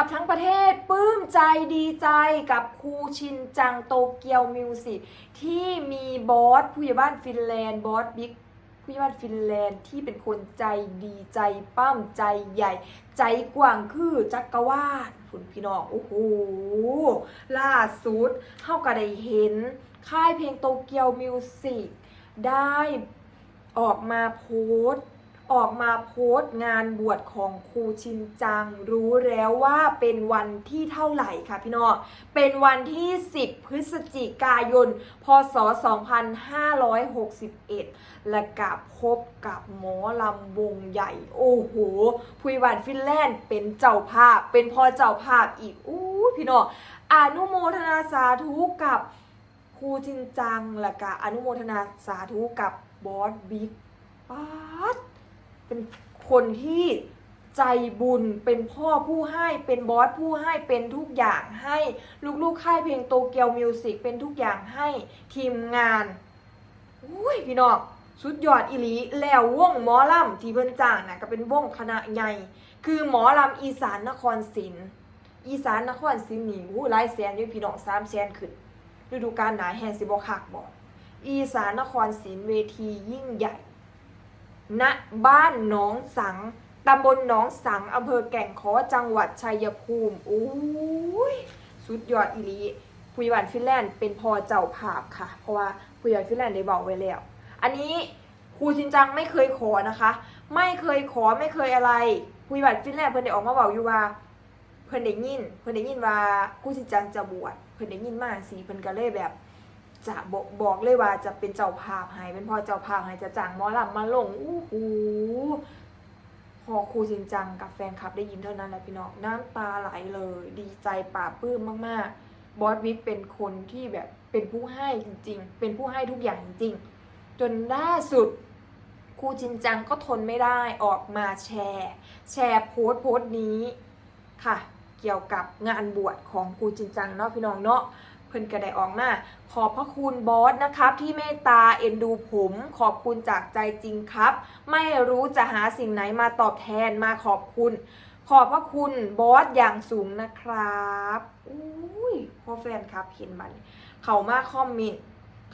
ับทั้งประเทศปลื้มใจดีใจกับครูชินจังโตเกียวมิวสิกที่มีบอสผู้ใหญ่บ้านฟินแลนด์บอสบิ๊กผู้ใหญ่บ้านฟินแลนด์ที่เป็นคนใจดีใจปั้มใจใหญ่ ใจกว้างคือจักรวาลคุณพี่น้องโอ้โหล่าสุดเฮาก็ได้เห็น ค่ายเพลงโตเกียวมิวสิกได้ออกมาโพสต์ ออกมาโพสต์งานบวชของครูชินจัง รู้แล้วว่าเป็นวันที่เท่าไหร่ค่ะพี่น้องเป็นวันที่ 10 พฤศจิกายน พศ 2561 และกับพบกับหมอลำวงใหญ่ โอ้โหพุยวันฟินแลนด์เป็นเจ้าภาพ เป็นพอเจ้าภาพอีกอู้พี่น้องอนุโมทนาสาธุกับครูชินจัง และกะอนุโมทนาสาธุกับบอสบิ๊กป๊าด เป็นคนที่ใจบุญเป็นพ่อผู้ให้เป็นบอสผู้ให้เป็นทุกอย่างให้ลูกๆค่ายเพลงโตเกียวมิวสิกเป็นทุกอย่างให้ทีมงานอุ้ยพี่น้องสุดยอดอีหลีแล้ววงหมอลำที่เพิ่นจ้างนะก็เป็นวงคณะใหญ่คือหมอลำอีสานนครศรีอีสานนครศรีนี่อู้หลายแสนอยู่พี่น้องสามแสนขึ้นฤดูกาลหนาแฮงสิบ่คักบ่อีสานนครศรีเวทียิ่งใหญ่ ณบ้านหนองสังตำบลหนองสังอำเภอแก่งขอจังหวัดชัยภูมิโอ้ยสุดยอดอีลีผู้ใหญ่บ้านฟินแลนด์เป็นพอเจ้าภาพค่ะ เพราะว่าผู้ใหญ่บ้านฟินแลนด์ได้บอกไว้แล้ว อันนี้ครูชินจังไม่เคยขอนะคะ ไม่เคยขอไม่เคยอะไรผู้ใหญ่บ้านฟินแลนด์เพิ่นได้ออกมาบอกอยู่ว่า เพิ่นได้ยิน เพิ่นได้ยินว่าครูชินจังจะบวชเพิ่นได้ยินมาสิเพิ่นก็เลยแบบ จะบอกบอกเลยว่าจะเป็นเจ้าภาพให้เป็นพ่อเจ้าภาพให้จะจ้างหมอลำมาลงอู้หูพอครูจริงจังกับแฟนคลับได้ยินเท่านั้นแหละพี่น้องน้ำตาไหลเลย ดีใจปลาปื้มมากๆ บอสวิกเป็นคนที่แบบเป็นผู้ให้จริง ๆ เป็นผู้ให้ทุกอย่างจริงๆจนล่าสุดครูจินจังก็ทนไม่ได้ออกมาแชร์ แชร์โพสต์โพสต์นี้ค่ะ เกี่ยวกับงานบวชของครูจินจังเนาะพี่น้องเนาะ เพิ่นก็ได้ออกมาขอบพระคุณบอสนะครับ ที่เมตตาเอ็นดูผม ขอบคุณจากใจจริงครับ ไม่รู้จะหาสิ่งไหนมาตอบแทนมาขอบคุณ ขอบพระคุณบอสอย่างสูงนะครับอุ้ยพ่อแฟนครับเห็นมันเขามาคอมเมนต์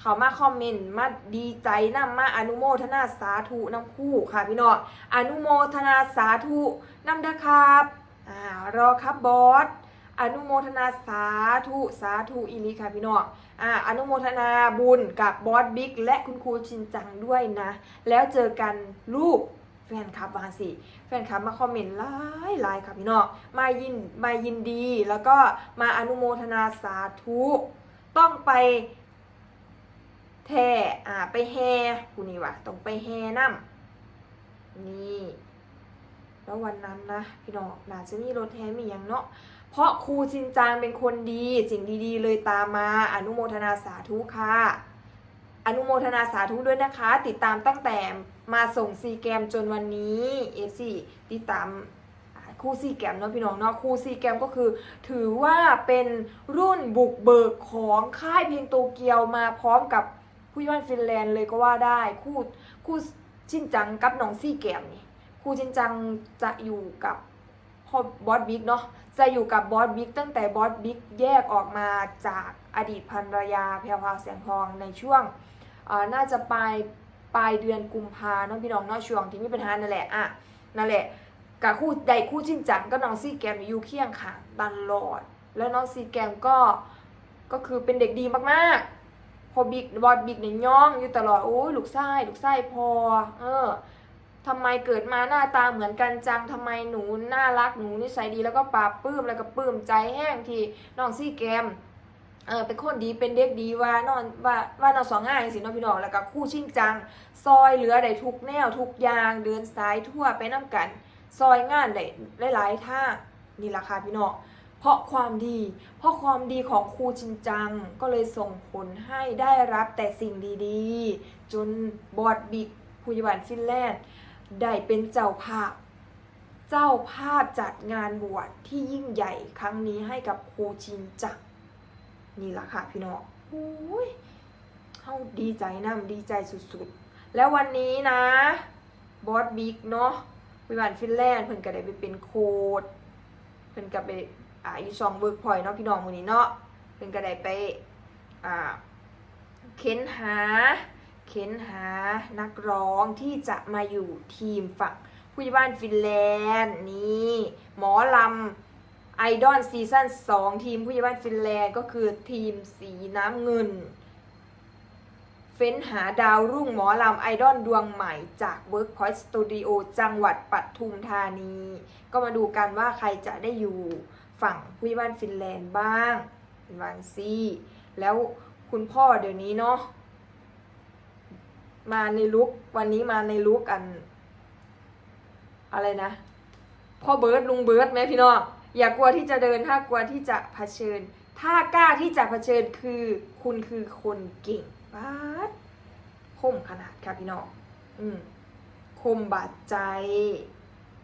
เขามาคอมเมนต์มาดีใจนำมาอนุโมทนาสาธุน้ำคู่ค่ะพี่น้องอนุโมทนาสาธุน้ำเด้อครับอ่ารอครับบอส อนุโมทนาสาธุสาธุอีลีค่ะพี่น้องอ่าอนุโมทนาบุญกับบอสบิ๊กและคุณครูชินจังด้วยนะ แล้วเจอกันลูกแฟนคลับวางสิแฟนคลับมาคอมเมนต์หลายหลายค่ะพี่น้องมายินมายินดี แล้วก็มาอนุโมทนาสาธุต้องไปแท่อ่าไปแห่กูนี่วะต้องไปแห่น้ำนี่แล้ววันนั้นนะพี่น้องน่าจะมีรถแห่มีอย่างเนาะ เพราะครูชินจังเป็นคนดี สิ่งดีๆ เลยตามมา อนุโมทนาสาธุค่ะ อนุโมทนาสาธุด้วยนะคะ ติดตามตั้งแต่มาส่งซีแกมจนวันนี้เอฟซีติดตามคู่ซีแกมเนาะพี่น้องเนาะคู่ซีแกมก็คือ ถือว่าเป็นรุ่นบุกเบิกของค่ายเพลงโตเกียวมาพร้อมกับผู้ย่านฟินแลนด์เลยก็ว่าได้คู่คู่ชินจังกับน้องซีแกมนี่คู่ชินจังจะอยู่กับ บอสบิ๊กเนาะจะอยู่กับบอสบิ๊กตั้งแต่บอสบิ๊กแยกออกมาจากอดีตภรรยาแพรวพราวแสงทองในช่วงน่าจะปลายปลายเดือนกุมภาเนาะพี่น้องเนาะช่วงที่มีปัญหานั่นแหละอะนั่นแหละกับคู่ใดคู่ชินจังก็น้องซีแกมอยู่เคียงข้างตลอด แล้วน้องซีแกมก็ก็คือเป็นเด็กดีมากๆ พอบิ๊กบอสบิ๊กเนี่ยย่องอยู่ตลอดโอ้ยลูกไส้ลูกไส้พอ เออ ทำไมเกิดมาหน้าตาเหมือนกันจังทำไมหนูน่ารักหนูนิสัยดีแล้วก็ปราบปลื้มแล้วก็ปลื้มใจแห้งทีน้องซี่แกมเออเป็นคนดีเป็นเด็กดีว่านอนว่าว่านองสองง่ายสิน้องพี่น้องแล้วก็คู่ชิ่งจัง ซอยเหลือได้ทุกแนวทุกอย่างเดินสายทั่วไปน้ำกัน ซอยงานได้หลายๆท่านี่ราคาพี่น้องเพราะความดี เพราะความดีของครูชินจังก็เลยส่งผลให้ได้รับแต่สิ่งดีๆ จนบอดบิ๊กผู้ยาบาลฟินแลนด์ ได้เป็นเจ้าภาพ เจ้าภาพจัดงานบวชที่ยิ่งใหญ่ครั้งนี้ให้กับครูชินจักรนี่ละค่ะพี่น้องโอ้ยเฮาดีใจนะดีใจสุดๆ แล้ววันนี้นะบอสบิ๊กเนาะวิวันฟินแลนด์เพิ่นก็ได้ไปเป็นโค้ดพิ่นก็ไปอ่าอยู่ช่องเวิร์กพอยเนาะพี่น้องมื้อนี้เนาะเพิ่นก็ได้ไปอ่าเค้นหา เค้นหานักร้องที่จะมาอยู่ทีมฝั่งผู้ใหญ่บ้านฟินแลนด์นี่หมอลำไอดอลซีซั่น2ทีมผู้ใหญ่บ้านฟินแลนด์ก็คือทีมสีน้ำเงิน เฟ้นหาดาวรุ่งหมอลำไอดอลดวงใหม่จาก Workpoint Studio จังหวัดปัทุมธานี ก็มาดูกันว่าใครจะได้อยู่ฝั่งผู้ใหญ่บ้านฟินแลนด์บ้างเป็นวางซี่ แล้วคุณพ่อเดี๋ยวนี้เนาะ มาในลุกวันนี้มาในลุกอัน อะไรนะ พ่อเบิร์ดลุงเบิร์ดไหมพี่น้องอย่ากลัวที่จะเดินถ้ากลัวที่จะเผชิญ ถ้ากล้าที่จะเผชิญคือ คุณคือคนเก่งป๊าดคมขนาดค่ะพี่น้องอืมคมบาดใจ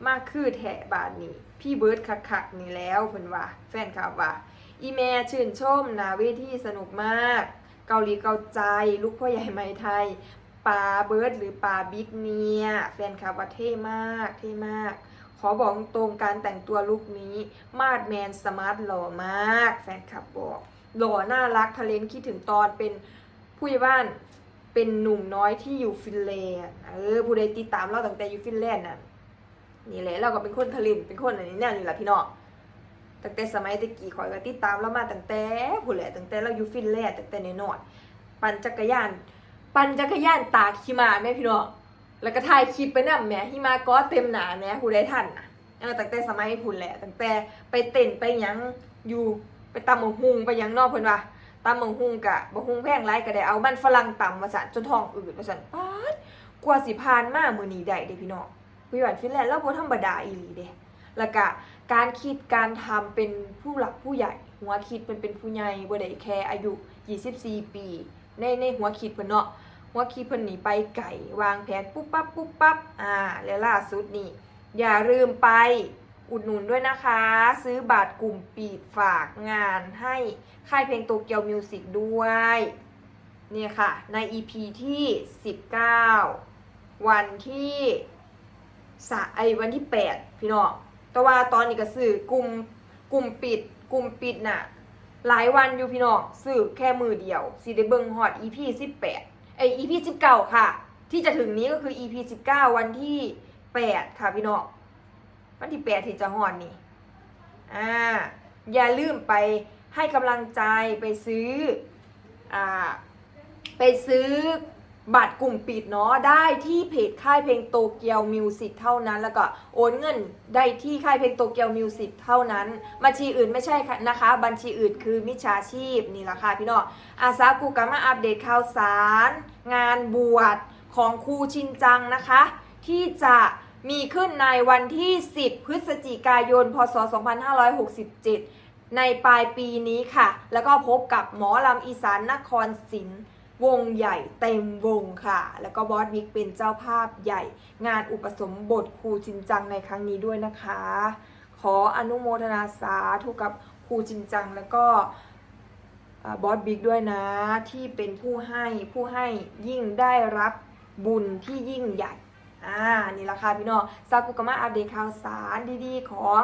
มากคือแถะบาดนี้ พี่เบิร์ดคักๆนี่แล้วเพิ่นว่า แฟนคลับว่า อีแม่ชื่นชมนาเวทีสนุกมาก เกาหลีเกาใจ ลูกพ่อใหญ่ไหมไทย ปลาเบิร์ดหรือปลาบิ๊กเนียแฟนคลับว่าเท่มากเท่มาก ขอบอกตรงการแต่งตัวลุคนี้ มาดแมนสมาร์ทหล่อมาก แฟนคลับบอก หล่อน่ารักทะเลนคิดถึงตอนเป็นผู้ใหญ่บ้านเป็นหนุ่มน้อยที่อยู่ฟินแลนด์เออผู้ใดติดตามเราตั้งแต่อยู่ฟินแลนด์น่ะนี่แหละเราก็เป็นคนทะเลนเป็นคนอันนี้แน่นี่แหละพี่น้องตั้งแต่สมัยตะกี้ข่อยก็ติดตามเรามาตั้งแต่ผู้แหละตั้งแต่เราอยู่ฟินแลนด์ตั้งแต่ใน้อยๆปั่นจักรยาน ปั่นจักรยานตากหิมะแม่พี่น้องแล้วก็ถ่ายคลิปไปนำแม่หิมะก็เต็มหนาแม่ผู้ใดทันนะเออตั้งแต่สมัยพุ่นแหละตั้งแต่ไปเต้นไปยังอยู่ไปตำหมกฮุงไปยังนอกเพิ่นว่าตำหมกฮุงกะบ่ฮุงแพงไรก็ได้เอามันฝรั่งตำมาสั่นจนท้องอืดมาสั่นป๊าดกว่าสิผ่านมามือนี้ได้เด้พี่น้องพี่หวานฟินแลนด์เราบ่ธรรมดาอีหลีเด้แล้วก็การคิดการทำเป็นผู้หลักผู้ใหญ่ หัวคิดเป็นเป็นผู้ใหญ่บ่ได้แค่อายุ 24 ปี ในในหัวคิดเพิ่นเนาะว่าคีเพิ่นหนีไปไก่วางแผนปุ๊บปั๊บปุ๊บปั๊บอ่าแล้วล่าสุดนี่อย่าลืมไปอุดหนุนด้วยนะคะ ซื้อบัตรกลุ่มปีดฝากงานให้ค่ายเพลงโตเกียวมิวสิกด้วยเนี่ยค่ะ ใน EP ที่ 19 วันที่สะไอวันที่ 8 พี่น้องแต่ว่าตอนนี้ก็ซื้อกลุ่มกลุ่มปิดกลุ่มปิดน่ะ หลายวันอยู่พี่น้องสื่อแค่มือเดียวสีได้เบิงฮอด EP 18ไอ EP 19 ค่ะ ที่จะถึงนี้ก็คือ EP 19 วันที่ 8 ค่ะพี่น้องวันที่ 8 ที่จะฮอดนี่อ่าอย่าลืมไปให้กำลังใจไปซื้ออ่าไปซื้อ บัตรกลุ่มปิดเนาะได้ที่เพจค่ายเพลงโตเกียวมิวสิกเท่านั้น แล้วก็โอนเงินได้ที่ค่ายเพลงโตเกียวมิวสิกเท่านั้น บัญชีอื่นไม่ใช่นะคะ บัญชีอื่นคือมิจฉาชีพนี่แหละค่ะพี่น้องอาซากุกามาอัปเดตข่าวสาร งานบวชของครูชินจังนะคะ ที่จะมีขึ้นในวันที่ 10 พฤศจิกายน พศ 2567 ในปลายปีนี้ค่ะ แล้วก็พบกับหมอลำอีสานนครศรี วงใหญ่เต็มวงค่ะ แล้วก็บอสบิ๊กเป็นเจ้าภาพใหญ่ งานอุปสมบทครูชินจังในครั้งนี้ด้วยนะคะ ขออนุโมทนาสาธุกับครูชินจังแล้วก็บอสบิ๊กด้วยนะ ที่เป็นผู้ให้ผู้ให้ยิ่งได้รับบุญที่ยิ่งใหญ่อ่านี่ละค่ะพี่น้องซากุกามาอัปเดตข่าวสารดีๆ ของ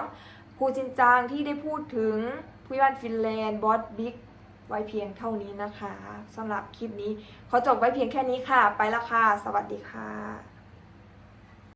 ครูจินจางที่ได้พูดถึงผู้ย่านฟินแลนด์บอสบิ๊ก ไว้เพียงเท่านี้นะคะสำหรับคลิปนี้ขอจบไว้เพียงแค่นี้ค่ะ ไปละค่ะ สวัสดีค่ะ